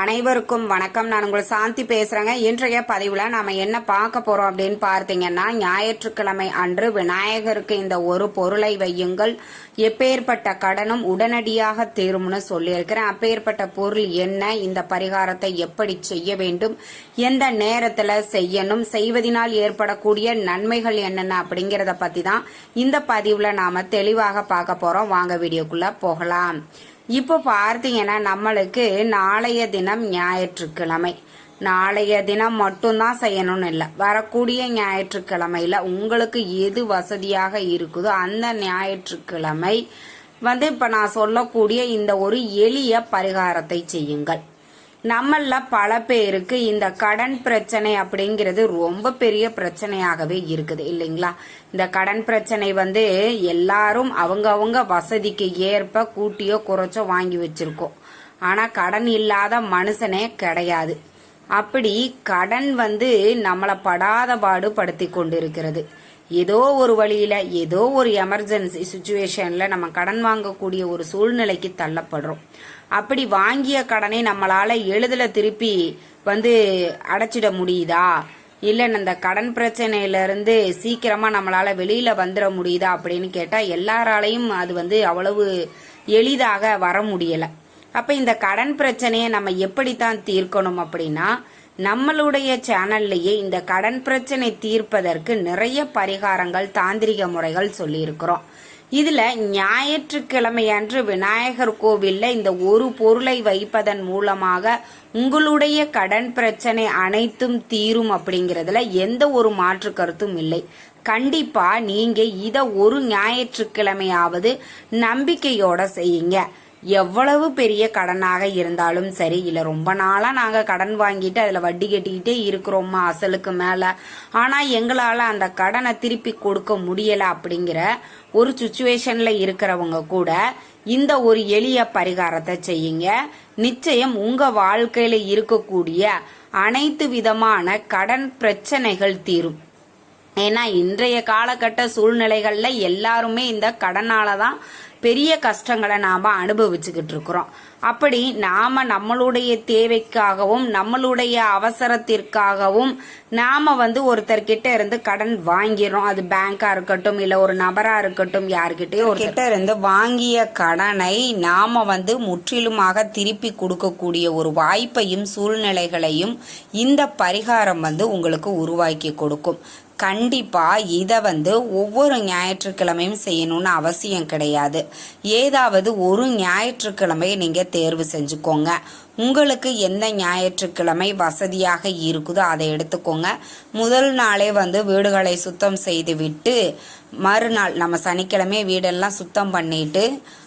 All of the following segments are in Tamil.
அனைவருக்கும் வணக்கம். நான் உங்களை சாந்தி பேசுறேங்க. இன்றைய பதிவுல நாம என்ன பார்க்க போறோம் அப்படின்னு பார்த்தீங்கன்னா ஞாயிற்றுக்கிழமை அன்று விநாயகருக்கு இந்த ஒரு பொருளை வையுங்கள். எப்பேற்பட்ட கடனும் உடனடியாக தீரும்னு சொல்லியிருக்கிறேன். அப்பேற்பட்ட பொருள் என்ன? இந்த பரிகாரத்தை எப்படி செய்ய வேண்டும்? எந்த நேரத்துல செய்யணும்? செய்வதனால் ஏற்படக்கூடிய நன்மைகள் என்னென்ன அப்படிங்கிறத பத்தி தான் இந்த பதிவுல நாம தெளிவாக பார்க்க போறோம். வாங்க வீடியோக்குள்ள போகலாம். இப்போ பார்த்தீங்கன்னா நம்மளுக்கு நாளைய தினம் ஞாயிற்றுக்கிழமை. நாளைய தினம் மட்டும்தான் செய்யணும்னு இல்லை. வரக்கூடிய ஞாயிற்றுக்கிழமையில உங்களுக்கு எது வசதியாக இருக்குதோ அந்த ஞாயிற்றுக்கிழமை வந்து இப்போ நான் சொல்லக்கூடிய இந்த ஒரு எளிய பரிகாரத்தை செய்யுங்கள். நம்மள பல பேருக்கு இந்த கடன் பிரச்சனை அப்படிங்கிறது ரொம்ப பெரிய பிரச்சனையாகவே இருக்குது இல்லைங்களா? இந்த கடன் பிரச்சனை வந்து எல்லாரும் அவங்கவுங்க வசதிக்கு ஏற்ப கூட்டியோ குறைச்சோ வாங்கி வச்சிருக்கோம். ஆனா கடன் இல்லாத மனுஷனே கிடையாது. அப்படி கடன் வந்து நம்மளை படாத பாடு படுத்தி கொண்டிருக்கிறது. ஏதோ ஒரு வழியில ஏதோ ஒரு எமர்ஜென்சி சுச்சுவேஷன்ல நம்ம கடன் வாங்கக்கூடிய ஒரு சூழ்நிலைக்கு தள்ளப்படுறோம். அப்படி வாங்கிய கடனை நம்மளால எளிதில் திருப்பி வந்து அடைச்சிட முடியுதா? இல்லை அந்த கடன் பிரச்சனையில இருந்து நம்மளால் வெளியில் வந்துட முடியுதா அப்படின்னு கேட்டால் எல்லாராலையும் அது வந்து அவ்வளவு எளிதாக வர முடியலை. அப்போ இந்த கடன் பிரச்சனையை நம்ம எப்படித்தான் தீர்க்கணும் அப்படின்னா நம்மளுடைய சேனல்லையே இந்த கடன் பிரச்சனை தீர்ப்பதற்கு நிறைய பரிகாரங்கள் தாந்திரிக முறைகள் சொல்லியிருக்கிறோம். இதுல ஞாயிற்றுக்கிழமை அன்று விநாயகர் கோவில்ல இந்த ஒரு பொருளை வைப்பதன் மூலமாக உங்களுடைய கடன் பிரச்சனை அனைத்தும் தீரும் அப்படிங்கறதுல எந்த ஒரு மாற்று கருத்தும் இல்லை. கண்டிப்பா நீங்க இத ஒரு ஞாயிற்றுக்கிழமையாவது நம்பிக்கையோட செய்யுங்க. எவ்வளவு பெரிய கடனாக இருந்தாலும் சரி இல்லை ரொம்ப நாளாக நாங்கள் கடன் வாங்கிட்டு அதில் வட்டி கட்டிக்கிட்டே இருக்கிறோமா அசலுக்கு மேலே. ஆனால் எங்களால் அந்த கடனை திருப்பி கொடுக்க முடியலை அப்படிங்கிற ஒரு சுச்சுவேஷனில் இருக்கிறவங்க கூட இந்த ஒரு எளிய பரிகாரத்தை செய்யுங்க. நிச்சயம் உங்கள் வாழ்க்கையில் இருக்கக்கூடிய அனைத்து விதமான கடன் பிரச்சனைகள் தீரும். ஏன்னா இன்றைய காலகட்ட சூழ்நிலைகள்ல எல்லாருமே இந்த கடனால தான் பெரிய கஷ்டங்களை நாம அனுபவிச்சுக்கிட்டு இருக்கிறோம். அப்படி நாம நம்மளுடைய தேவைக்காகவும் நம்மளுடைய அவசரத்திற்காகவும் நாம வந்து ஒருத்தர்கிட்ட இருந்து கடன் வாங்கிறோம் அது பேங்கா இருக்கட்டும் இல்ல ஒரு நபரா இருக்கட்டும் யாருக்கிட்டயும் ஒரு கிட்ட இருந்து வாங்கிய கடனை நாம வந்து முற்றிலுமாக திருப்பி கொடுக்கக்கூடிய ஒரு வாய்ப்பையும் சூழ்நிலைகளையும் இந்த பரிகாரம் வந்து உங்களுக்கு உருவாக்கி கொடுக்கும். கண்டிப்பாக இதை வந்து ஒவ்வொரு ஞாயிற்றுக்கிழமையும் செய்யணும்னு அவசியம் கிடையாது. ஏதாவது ஒரு ஞாயிற்றுக்கிழமையை நீங்கள் தேர்வு செஞ்சுக்கோங்க. உங்களுக்கு எந்த ஞாயிற்றுக்கிழமை வசதியாக இருக்குதோ அதை எடுத்துக்கோங்க. முதல் நாளே வந்து வீடுகளை சுத்தம் செய்து விட்டு மறுநாள் நம்ம சனிக்கிழமை வீடெல்லாம் சுத்தம் பண்ணிட்டு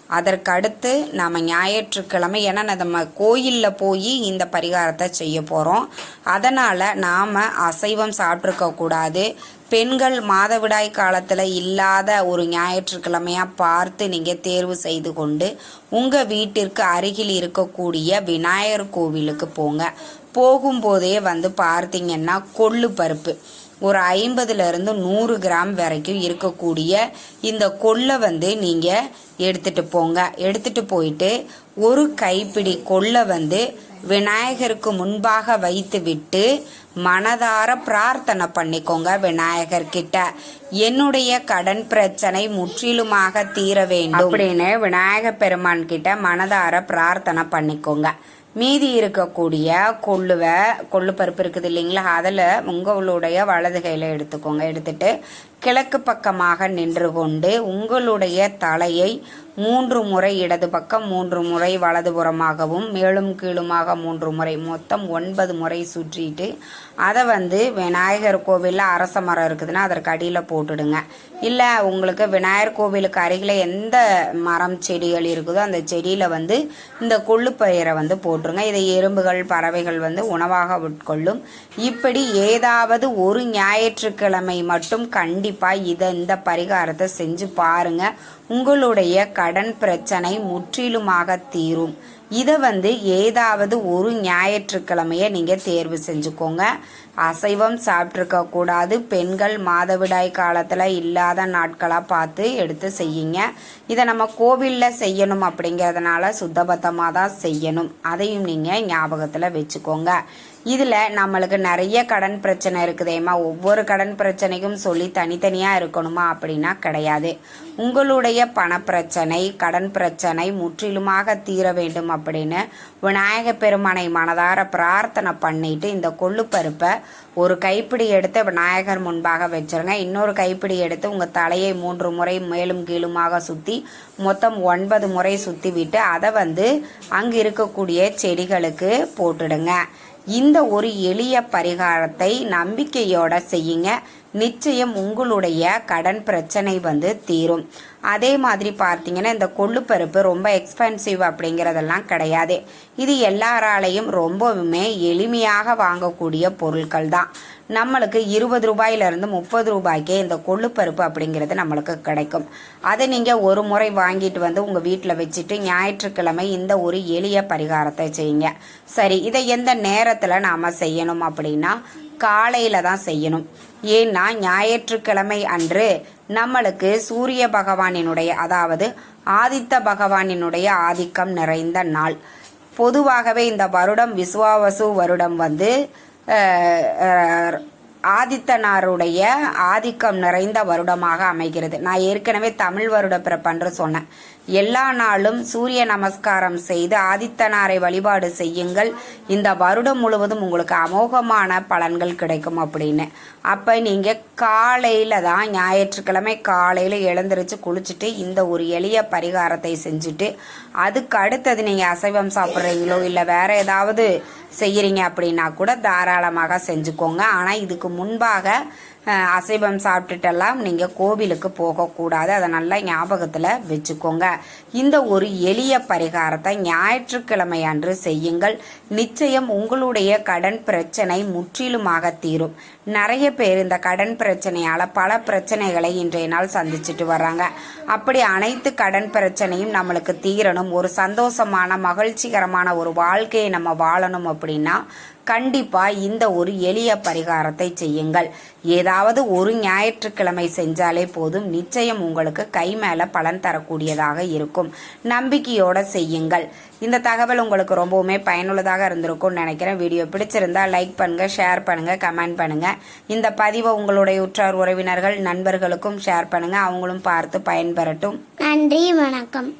அதற்கடுத்து நாம் நம்ம ஞாயிற்றுக்கிழமை ஏன்னா நம்ம கோயிலில் போய் இந்த பரிகாரத்தை செய்ய போகிறோம் அதனால் நாம் அசைவம் சாப்பிட்ருக்கக்கூடாது பெண்கள் மாதவிடாய் காலத்தில் இல்லாத ஒரு ஞாயிற்றுக்கிழமையாக பார்த்து நீங்கள் தேர்வு செய்து கொண்டு உங்கள் வீட்டிற்கு அருகில் இருக்கக்கூடிய விநாயகர் கோவிலுக்கு போங்க. போகும்போதே வந்து பார்த்தீங்கன்னா கொள்ளு பருப்பு. ஒரு ஐம்பதுலேருந்து நூறு கிராம் வரைக்கும் இருக்கக்கூடிய இந்த கொள்ளை வந்து நீங்கள் எடுத்துகிட்டு போங்க. எடுத்துட்டு போயிட்டு ஒரு கைப்பிடி கொள்ளை வந்து விநாயகருக்கு முன்பாக வைத்து விட்டு மனதார பிரார்த்தனை பண்ணிக்கோங்க விநாயகர் கிட்ட என்னுடைய கடன் பிரச்சனை முற்றிலுமாக தீர வேண்டும். அப்படின்னு விநாயக பெருமான் கிட்ட மனதார பிரார்த்தனை பண்ணிக்கோங்க. மீதி இருக்கக்கூடிய கொள்ளுவை கொள்ளு பருப்பு இருக்குது இல்லைங்களா? அதில் உங்களுடைய வலது கையில் எடுத்துக்கோங்க. எடுத்துட்டு கிழக்கு பக்கமாக நின்று கொண்டு உங்களுடைய தலையை மூன்று முறை இடது பக்கம் மூன்று முறை வலதுபுறமாகவும் மேலும் கீழுமாக மூன்று முறை மொத்தம் ஒன்பது முறை சுற்றிட்டு அதை வந்து விநாயகர் கோவிலில் அரச மரம் இருக்குதுன்னா அதற்கு அடியில் போட்டுடுங்க. இல்லை உங்களுக்கு விநாயகர் கோவிலுக்கு அருகில் எந்த மரம் செடிகள் இருக்குதோ அந்த செடியில் வந்து இந்த கொள்ளுப்பயிரை வந்து போட்டுருங்க. இதை எறும்புகள் பறவைகள் வந்து உணவாக உட்கொள்ளும். இப்படி ஏதாவது ஒரு ஞாயிற்றுக்கிழமை மட்டும் கண்டிப்பாக இதை இந்த பரிகாரத்தை செஞ்சு பாருங்கள் உங்களுடைய கடன் பிரச்சனை முற்றிலுமாக தீரும். இதை வந்து ஏதாவது ஒரு ஞாயிற்றுக்கிழமையை நீங்கள் தேர்வு செஞ்சுக்கோங்க. அசைவம் சாப்பிட்ருக்க கூடாது. பெண்கள் மாதவிடாய் காலத்தில் இல்லாத நாட்களாக பார்த்து எடுத்து செய்யுங்க. இதை நம்ம கோவிலில் செய்யணும் அப்படிங்கிறதுனால சுத்தபத்தமாக தான் செய்யணும். அதையும் நீங்கள் ஞாபகத்தில் வச்சுக்கோங்க. இதில் நம்மளுக்கு நிறைய கடன் பிரச்சனை இருக்குதேம்மா ஒவ்வொரு கடன் பிரச்சனைக்கும் சொல்லி தனித்தனியாக இருக்கணுமா அப்படின்னா கிடையாது. உங்களுடைய பணப்பிரச்சனை கடன் பிரச்சனை முற்றிலுமாக தீர வேண்டும் அப்படின்னு விநாயக பெருமானை மனதார பிரார்த்தனை பண்ணிட்டு இந்த கொள்ளுப்பருப்பை ஒரு கைப்பிடி எடுத்து விநாயகர் முன்பாக வச்சிருங்க. இன்னொரு கைப்பிடி எடுத்து உங்கள் தலையை மூன்று முறை மேலும் கீழுமாக சுற்றி மொத்தம் ஒன்பது முறை சுற்றி விட்டு அதை வந்து அங்கே இருக்கக்கூடிய செடிகளுக்கு போட்டுடுங்க. இந்த ஒரு எளிய பரிகாரத்தை நம்பிக்கையோட செய்யுங்க. நிச்சயம் உங்களுடைய கடன் பிரச்சனை வந்து தீரும். அதே மாதிரி பார்த்தீங்கன்னா இந்த கொள்ளுப்பருப்பு ரொம்ப எக்ஸ்பென்சிவ் அப்படிங்கிறதெல்லாம் கிடையாது. இது எல்லாராலையும் ரொம்பவுமே எளிமையாக வாங்கக்கூடிய பொருட்கள் தான். நம்மளுக்கு இருபது ரூபாயிலிருந்து முப்பது ரூபாய்க்கே இந்த கொள்ளுப்பருப்பு அப்படிங்கிறது நம்மளுக்கு கிடைக்கும். அதை நீங்கள் ஒரு முறை வாங்கிட்டு வந்து உங்கள் வீட்டில் வச்சுட்டு ஞாயிற்றுக்கிழமை இந்த ஒரு எளிய பரிகாரத்தை செய்யுங்க. சரி இதை எந்த நேரத்தில் நாம் செய்யணும் அப்படின்னா காலையில் தான் செய்யணும். ஏன்னா ஞாயிற்றுக்கிழமை அன்று நம்மளுக்கு சூரிய பகவானினுடைய அதாவது ஆதித்த பகவானினுடைய ஆதிக்கம் நிறைந்த நாள். பொதுவாகவே இந்த வருடம் விஸ்வாவசு வருடம் வந்து ஆதித்தனாருடைய ஆதிக்கம் நிறைந்த வருடமாக அமைகிறது. நான் ஏற்கனவே தமிழ் வருட பிறப்பன்று சொன்னேன். எல்லா நாளும் சூரிய நமஸ்காரம் செய்து ஆதித்தனாரை வழிபாடு செய்யுங்கள். இந்த வருடம் முழுவதும் உங்களுக்கு அமோகமான பலன்கள் கிடைக்கும் அப்படின்னு. அப்போ நீங்கள் காலையில் தான் ஞாயிற்றுக்கிழமை காலையில் எழுந்திரிச்சு குளிச்சுட்டு இந்த ஒரு எளிய பரிகாரத்தை செஞ்சுட்டு அதுக்கு அடுத்தது நீங்கள் அசைவம் சாப்பிட்றீங்களோ இல்லை வேற ஏதாவது செய்கிறீங்க அப்படின்னா கூட தாராளமாக செஞ்சுக்கோங்க. ஆனால் இதுக்கு முன்பாக அசைவம் சாப்பிட்டுட்டெல்லாம் நீங்கள் கோவிலுக்கு போகக்கூடாது. அதை நல்லா ஞாபகத்தில் வச்சுக்கோங்க. இந்த ஒரு எளிய பரிகாரத்தை ஞாயிற்றுக்கிழமை அன்று செய்யுங்கள். நிச்சயம் உங்களுடைய கடன் பிரச்சனை முற்றிலுமாக தீரும். நிறைய பேர் இந்த கடன் பிரச்சனையால் பல பிரச்சனைகளை இன்றைய நாள் சந்திச்சுட்டு வர்றாங்க. அப்படி அனைத்து கடன் பிரச்சனையும் நம்மளுக்கு தீரணும். ஒரு சந்தோஷமான மகிழ்ச்சிகரமான ஒரு வாழ்க்கையை நம்ம வாழணும் அப்படின்னா கண்டிப்பா இந்த ஒரு எளிய பரிகாரத்தை செய்யுங்கள். ஏதாவது ஒரு ஞாயிற்றுக்கிழமை செஞ்சாலே போதும். நிச்சயம் உங்களுக்கு கை மேல பலன் தரக்கூடியதாக இருக்கும். நம்பிக்கையோட செய்யுங்கள். இந்த தகவல் உங்களுக்கு ரொம்பவுமே பயனுள்ளதாக இருந்திருக்கும்னு நினைக்கிறேன். வீடியோ பிடிச்சிருந்தா லைக் பண்ணுங்க ஷேர் பண்ணுங்க கமெண்ட் பண்ணுங்க. இந்த பதிவை உங்களுடைய உற்றார் உறவினர்கள் நண்பர்களுக்கும் ஷேர் பண்ணுங்க. அவங்களும் பார்த்து பயன்பெறட்டும். நன்றி வணக்கம்.